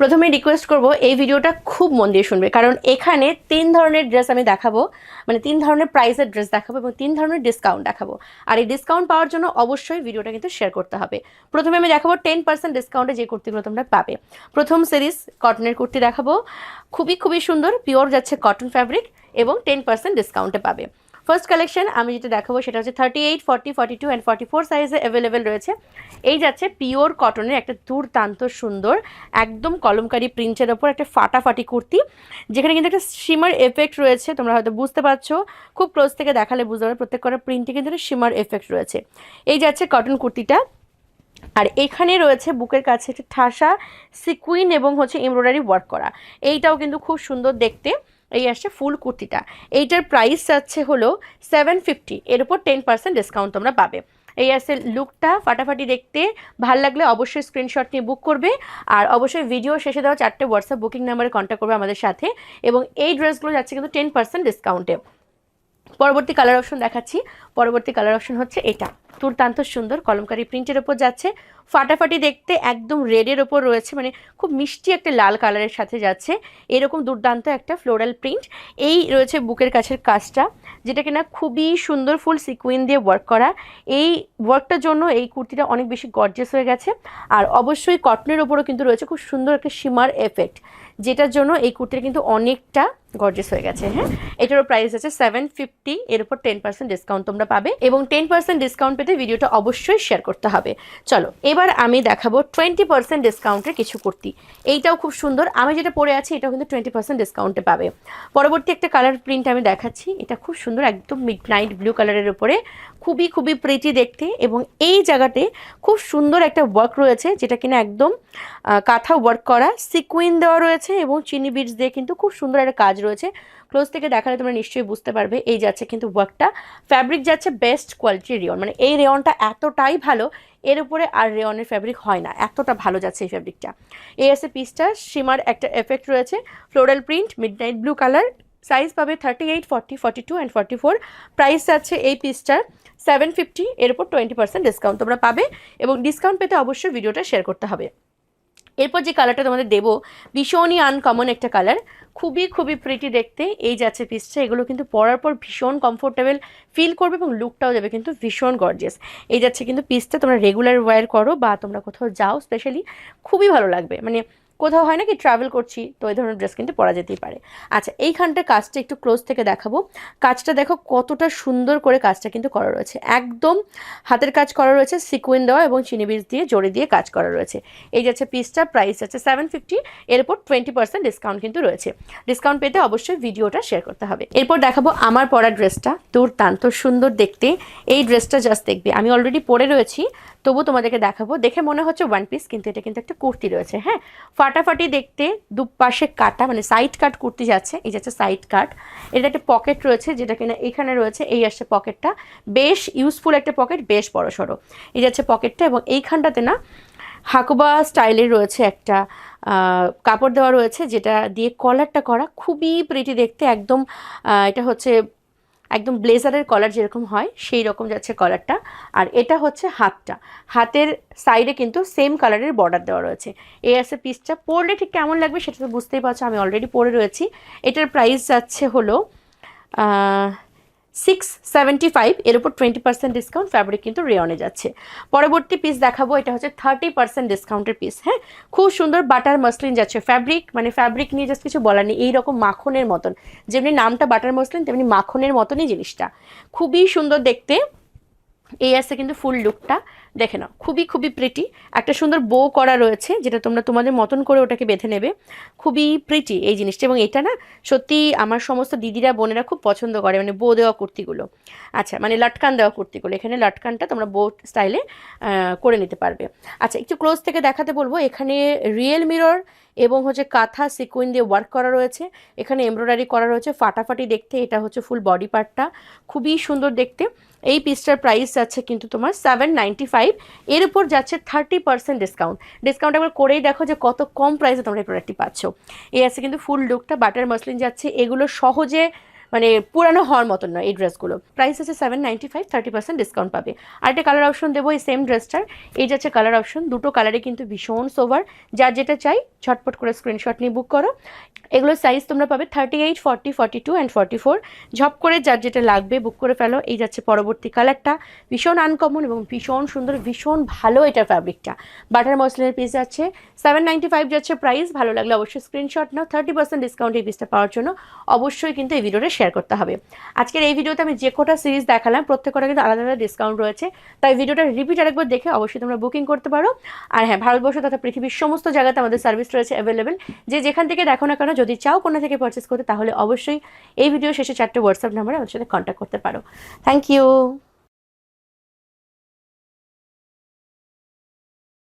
প্রথমে রিকোয়েস্ট করব, এই ভিডিওটা খুব মন দিয়ে শুনবে। কারণ এখানে তিন ধরনের ড্রেস আমি দেখাবো মানে তিন ধরনের প্রাইসের ড্রেস দেখাবো এবং তিন ধরনের ডিসকাউন্ট দেখাবো। আর এই ডিসকাউন্ট পাওয়ার জন্য অবশ্যই ভিডিওটা কিন্তু শেয়ার করতে হবে। প্রথমে আমি দেখাবো টেন পার্সেন্ট ডিসকাউন্টে যে কুর্তিগুলো তোমরা পাবে। প্রথম সিরিজ কটনের কুর্তি দেখাবো। খুবই খুবই সুন্দর পিওর যাচ্ছে কটন ফ্যাব্রিক এবং টেন পার্সেন্ট ডিসকাউন্টে পাবে। ফার্স্ট কালেকশন আমি যেটা দেখাবো সেটা হচ্ছে thirty eight forty forty two and forty four সাইজে অ্যাভেলেবেল রয়েছে। এই যাচ্ছে পিওর কটনের একটা দুর্দান্ত সুন্দর, একদম কলমকারি প্রিন্টের ওপর একটা ফাটাফাটি কুর্তি, যেখানে কিন্তু একটা শিমার এফেক্ট রয়েছে, তোমরা হয়তো বুঝতে পারছ। খুব ক্লোজ থেকে দেখালে বুঝতে পারবে, প্রত্যেক কটা প্রিন্টে কিন্তু একটা শিমার এফেক্ট রয়েছে। এই যাচ্ছে কটন কুর্তিটা। আর এখানে রয়েছে বুকের কাছে একটা ঠাসা সিকুইন এবং হচ্ছে এমব্রয়ডারি ওয়ার্ক করা। এইটাও কিন্তু খুব সুন্দর দেখতে। এই আসছে ফুল কুর্তিটা। এইটার প্রাইস যাচ্ছে হলো সেভেন ফিফটি এর উপর টেন পার্সেন্ট ডিসকাউন্ট তোমরা পাবে। এই আসছে লুকটা ফাটাফাটি দেখতে। ভালো লাগলে অবশ্যই স্ক্রিনশট নিয়ে বুক করবে। আর অবশ্যই ভিডিও শেষে দেওয়া চারটে হোয়াটসঅ্যাপ বুকিং নাম্বারে কন্ট্যাক্ট করবে আমাদের সাথে। এবং এই ড্রেসগুলো যাচ্ছে কিন্তু টেন পার্সেন্ট ডিসকাউন্টে পরবর্তী কালার অপশন দেখাচ্ছি। পরবর্তী কালার অপশন হচ্ছে এটা। দুর্দান্ত সুন্দর কলমকারি প্রিন্টের ওপর যাচ্ছে। ফাটাফাটি দেখতে একদম রেডের ওপর রয়েছে মানে খুব মিষ্টি একটা লাল কালারের সাথে যাচ্ছে। এরকম দুর্দান্ত একটা ফ্লোরাল প্রিন্ট এই রয়েছে বুকের কাছের কাজটা, যেটা কিনা খুবই সুন্দর ফুল সিকুইন দিয়ে ওয়ার্ক করা। এই ওয়ার্কটার জন্য এই কুর্তিটা অনেক বেশি গর্জেস হয়ে গেছে। আর অবশ্যই কটনের ওপরও কিন্তু রয়েছে খুব সুন্দর একটা সীমার এফেক্ট যেটার জন্য এই কুর্তিটা কিন্তু অনেকটা গর্জেস হয়ে গেছে হ্যাঁ? এটারও প্রাইস আছে সেভেন ফিফটি এর উপর টেন পার্সেন্ট ডিসকাউন্ট তোমরা পাবে। এবং টেন পার্সেন্ট ডিসকাউন্ট পেতে ভিডিওটা অবশ্যই শেয়ার করতে হবে। চলো, এবার আমি দেখাবো টোয়েন্টি পার্সেন্ট ডিসকাউন্টের কিছু কুর্তি। এইটাও খুব সুন্দর। আমি যেটা পরে আছি, এটাও কিন্তু টোয়েন্টি পার্সেন্ট ডিসকাউন্টে পাবে। পরবর্তী একটা কালার প্রিন্ট আমি দেখাচ্ছি। এটা খুব সুন্দর, একদম মিড নাইট ব্লু কালারের উপরে। খুবই খুবই প্রিটি দেখতে এবং এই জায়গাতে খুব সুন্দর একটা ওয়ার্ক রয়েছে, যেটা কিনা একদম কাঁথা ওয়ার্ক করা। সিকুইন দেওয়া রয়েছে এবং চিনি বিটস দিয়ে কিন্তু খুব সুন্দর একটা কাজ রয়েছে। ক্লোজ থেকে দেখালে তোমরা নিশ্চয়ই বুঝতে পারবে। এই যাচ্ছে কিন্তু ওয়ার্কটা ফ্যাব্রিক যাচ্ছে বেস্ট কোয়ালিটির রেয়ন মানে এই রেয়নটা এতটাই ভালো এর উপরে আর রেয়নের ফ্যাব্রিক হয় না। এতটা ভালো যাচ্ছে এই ফ্যাব্রিকটা এই আছে পিসটা সীমার একটা এফেক্ট রয়েছে। Floral print midnight blue colour size পাবে thirty eight forty forty two and forty four price আছে এই পিসটার সেভেন ফিফটি এর উপর টোয়েন্টি পার্সেন্ট ডিসকাউন্ট তোমরা পাবে এবং ডিসকাউন্ট পেতে অবশ্যই ভিডিওটা শেয়ার করতে হবে। এরপর যে কালারটা তোমাদের দেবো, ভীষণই আনকমন একটা কালার খুবই খুবই প্রিটি দেখতে, এই যাচ্ছে পিসটা এগুলো কিন্তু পরার পর ভীষণ কমফোর্টেবল ফিল করবে এবং লুকটাও যাবে কিন্তু ভীষণ গর্জিয়াস এই যাচ্ছে কিন্তু পিসটা তোমরা রেগুলার ওয়্যার করো বা তোমরা কোথাও যাও স্পেশালি খুবই ভালো লাগবে। মানে কোথাও হয় না কি ট্রাভেল করছি, তো এই ধরনের ড্রেস কিন্তু পরা যেতেই পারে। আচ্ছা এইখানটা কাজটা একটু ক্লোজ থেকে দেখাবো। কাজটা দেখো কতটা সুন্দর করে কাজটা কিন্তু করা রয়েছে। একদম হাতের কাজ করা রয়েছে সিকুইন দেওয়া এবং চিনি বীজ দিয়ে জড়ি দিয়ে কাজ করা রয়েছে। এই যাচ্ছে পিসটা প্রাইস আছে সেভেন ফিফটি এর উপর টোয়েন্টি পার্সেন্ট ডিসকাউন্ট কিন্তু রয়েছে। ডিসকাউন্ট পেতে অবশ্যই ভিডিওটা শেয়ার করতে হবে। এরপর দেখাবো আমার পরা ড্রেসটা দুর্দান্ত, সুন্দর দেখতে। এই ড্রেসটা জাস্ট দেখবে। আমি অলরেডি পরে রয়েছি তবু তোমাদেরকে দেখাবো। দেখে মনে হচ্ছে ওয়ান পিস কিন্তু এটা কিন্তু একটা কুর্তি রয়েছে হ্যাঁ? ফাটাফাটি দেখতে দুপাশে কাটা মানে সাইড কাট কুর্তি যাচ্ছে, এই যাচ্ছে সাইড কাট এটা একটা পকেট রয়েছে যেটা কিনা এখানে রয়েছে, এই আসছে পকেটটা বেশ ইউজফুল একটা পকেট বেশ বড় সড়ো। এই যাচ্ছে পকেটটা এবং এইখানটাতে না হাকুবা স্টাইলের রয়েছে একটা কাপড় দেওয়া রয়েছে যেটা দিয়ে কলারটা করা খুবই প্রিটি দেখতে, একদম এটা হচ্ছে একদম ব্লেজারের কলার যেরকম হয়, সেই রকম যাচ্ছে কলারটা আর এটা হচ্ছে হাতটা। হাতের সাইডে কিন্তু সেম কালারের বর্ডার দেওয়া রয়েছে। এই আছে পিসটা পরলে ঠিক কেমন লাগবে সেটা তো বুঝতেই পারছ, আমি অলরেডি পরে রয়েছি। এটার প্রাইস যাচ্ছে হলো সিক্স সেভেন্টি ফাইভ এর উপর টোয়েন্টি পার্সেন্ট ডিসকাউন্ট ফ্যাব্রিক কিন্তু রেয়নে যাচ্ছে। পরবর্তী পিস দেখাবো, এটা হচ্ছে থার্টি পার্সেন্ট ডিসকাউন্টের পিস হ্যাঁ? খুব সুন্দর বাটার মসলিন যাচ্ছে। ফ্যাব্রিক মানে ফ্যাব্রিক নিয়ে জাস্ট কিছু বলার নেই, এইরকম মাখনের মতন। যেমনি নামটা বাটার মসলিন তেমনি মাখনের মতনই জিনিসটা। খুবই সুন্দর দেখতে, এই আছে কিন্তু ফুল লুকটা দেখে নাও, খুবই খুবই প্রিটি একটা সুন্দর বো করা রয়েছে, যেটা তোমরা তোমাদের মতন করে ওটাকে বেঁধে নেবে। খুবই প্রিটি এই জিনিসটা, এবং এটা না সত্যি আমার সমস্ত দিদিরা, বোনেরা খুব পছন্দ করে মানে বো দেওয়া কুর্তিগুলো। আচ্ছা মানে লটকান দেওয়া কুর্তিগুলো, এখানে লটকানটা তোমরা বো স্টাইলে করে নিতে পারবে। আচ্ছা একটু ক্লোজ থেকে দেখাতে বলব, এখানে রিয়েল মিরর এবং হচ্ছে কাঁথা সিকুইন দিয়ে ওয়ার্ক করা রয়েছে। এখানে এমব্রয়ডারি করা রয়েছে, ফাটাফাটি দেখতে, এটা হচ্ছে ফুল বডি পার্টটা খুবই সুন্দর দেখতে। এই পিসটার প্রাইস যাচ্ছে কিন্তু তোমার সেভেন নাইনটি ফাইভ এর উপর যাচ্ছে থার্টি পার্সেন্ট ডিসকাউন্ট ডিসকাউন্ট একবার করেই দেখো যে কত কম প্রাইসে তোমরা এই প্রোডাক্টটি পাচ্ছ। এই আছে কিন্তু ফুল লুকটা বাটার মসলিন যাচ্ছে, এগুলো সহজে মানে পুরানো হওয়ার মতন নয় এই ড্রেসগুলো। প্রাইস আছে seven ninety five thirty percent discount পাবে। আরেকটা কালার অপশন দেবো, এই সেম ড্রেসটার। এই যাচ্ছে কালার অপশন দুটো কালারে কিন্তু ভীষণ সোভার যার যেটা চাই, ঝটপট করে স্ক্রিনশট নিয়ে বুক করো। এগুলোর সাইজ তোমরা পাবে thirty eight forty forty two and forty four ঝপ করে যার যেটা লাগবে বুক করে ফেলো। এই যাচ্ছে পরবর্তী কালারটা ভীষণ আনকমন এবং ভীষণ সুন্দর, ভীষণ ভালো এটা ফ্যাব্রিকটা বাটার মসলিনের পিস যাচ্ছে সেভেন নাইনটি ফাইভ যাচ্ছে প্রাইস ভালো লাগলে অবশ্যই স্ক্রিনশট নাও। থার্টি পার্সেন্ট ডিসকাউন্ট এই পিসটা পাওয়ার জন্য। অবশ্যই কিন্তু এই ভিডিওটা শেয়ার করতে হবে। আজকের এই ভিডিওতে আমি যে কটা সিরিজ দেখালাম প্রত্যেক প্রত্যেকটা কিন্তু আলাদা আলাদা ডিসকাউন্ট রয়েছে। তাই ভিডিওটা রিপিট আরেকবার দেখে অবশ্যই তোমরা বুকিং করতে পারো। আর হ্যাঁ ভারতবর্ষ তথা পৃথিবীর সমস্ত জায়গাতে আমাদের সার্ভিস রয়েছে অ্যাভেলেবেল যে যেখান থেকে দেখো না কেন, যদি চাও কোনো থেকে পারচেস করতে, তাহলে অবশ্যই এই ভিডিও শেষে চারটে হোয়াটসঅ্যাপ নাম্বারে আমাদের সাথে কন্ট্যাক্ট করতে পারো। Thank you